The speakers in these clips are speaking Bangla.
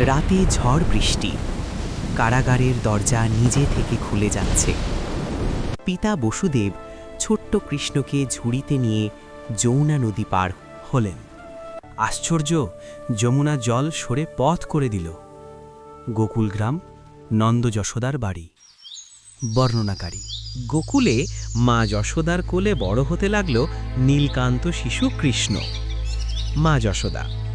রাতে ঝড় বৃষ্টি। কারাগারের দরজা নিজে থেকে খুলে যাচ্ছে। পিতা বসুদেব ছোট্ট কৃষ্ণকে ঝুড়িতে নিয়ে যমুনা নদী পার হলেন। আশ্চর্য, যমুনা জল সরে পথ করে দিল। গোকুলগ্রাম, নন্দ যশোদার বাড়ি। বর্ণনাকারী, গোকুলে মা যশোদার কোলে বড় হতে লাগল নীলকান্ত শিশু কৃষ্ণ। মা যশোদা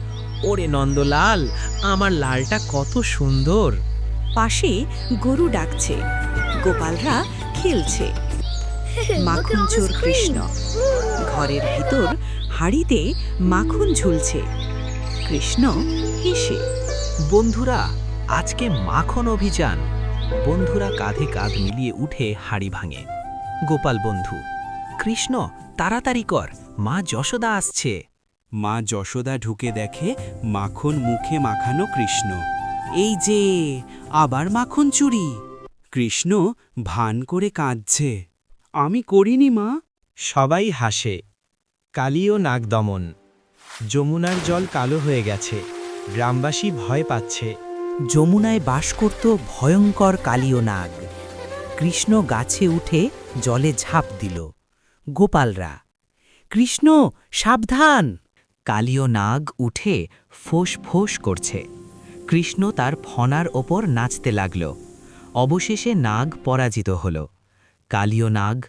ওরে নন্দলাল আমার লালটা কত সুন্দর। পাশে গরু ডাকছে গোপালরা খেলছে। মাখন চোর কৃষ্ণ ঘরের ভিতর হাড়িতে মাখন ঝুলছে। কৃষ্ণ হেসে বন্ধুরা আজকে মাখন অভিযান। বন্ধুরা কাঁধে কাঁধ মিলিয়ে উঠে হাড়ি ভাঙে। গোপাল বন্ধু কৃষ্ণ তাড়াতাড়ি কর মা যশোদা আসছে। মা যশোদা ঢুকে দেখে মাখন মুখে মাখানো কৃষ্ণ। এই যে আবার মাখন চুরি। কৃষ্ণ ভান করে কাঁদছে। আমি করিনি মা। সবাই হাসে। কালীয় নাগ দমন। যমুনার জল কালো হয়ে গেছে। গ্রামবাসী ভয় পাচ্ছে। যমুনায় বাস করত ভয়ঙ্কর কালীয় নাগ। কৃষ্ণ গাছে উঠে জলে ঝাঁপ দিল। গোপালরা কৃষ্ণ সাবধান! কালীয় নাগ উঠে ফোঁস ফোঁস করছে। কৃষ্ণ তার ফনার ওপর নাচতে লাগল। অবশেষে নাগ পরাজিত হল। কালীয় নাগ,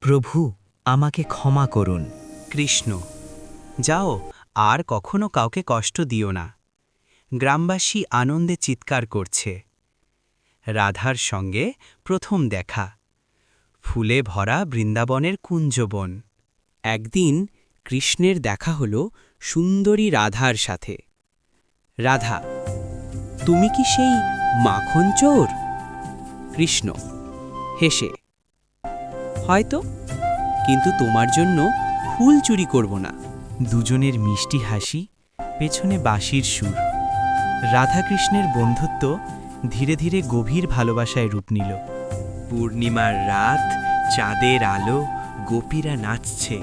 প্রভু, আমাকে ক্ষমা করুন। কৃষ্ণ, যাও, আর কখনো কাউকে কষ্ট দিও না। গ্রামবাসী আনন্দে চিৎকার করছে। রাধার সঙ্গে প্রথম দেখা। ফুলে ভরা বৃন্দাবনের কুঞ্জবন। একদিন কৃষ্ণের দেখা হল সুন্দরী রাধার সাথে। রাধা, তুমি কি সেই মাখন চোর? কৃষ্ণ, হেসে, হয়তো, কিন্তু তোমার জন্য ফুল চুরি করব না। দুজনের মিষ্টি হাসি, পেছনে বাঁশির সুর। রাধাকৃষ্ণের বন্ধুত্ব ধীরে ধীরে গভীর ভালোবাসায় রূপ নিল। পূর্ণিমার রাত, চাঁদের আলো, গোপীরা নাচছে।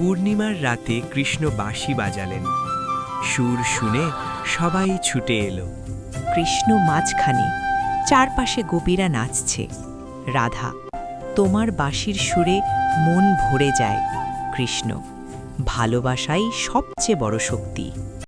পূর্ণিমার রাতে কৃষ্ণ বাঁশি বাজালেন। সুর শুনে সবাই ছুটে এলো। কৃষ্ণ মাঝখানে চারপাশে গোপীরা নাচছে। রাধা, তোমার বাঁশির সুরে মন ভরে যায়। কৃষ্ণ, ভালোবাসাই সবচেয়ে বড় শক্তি।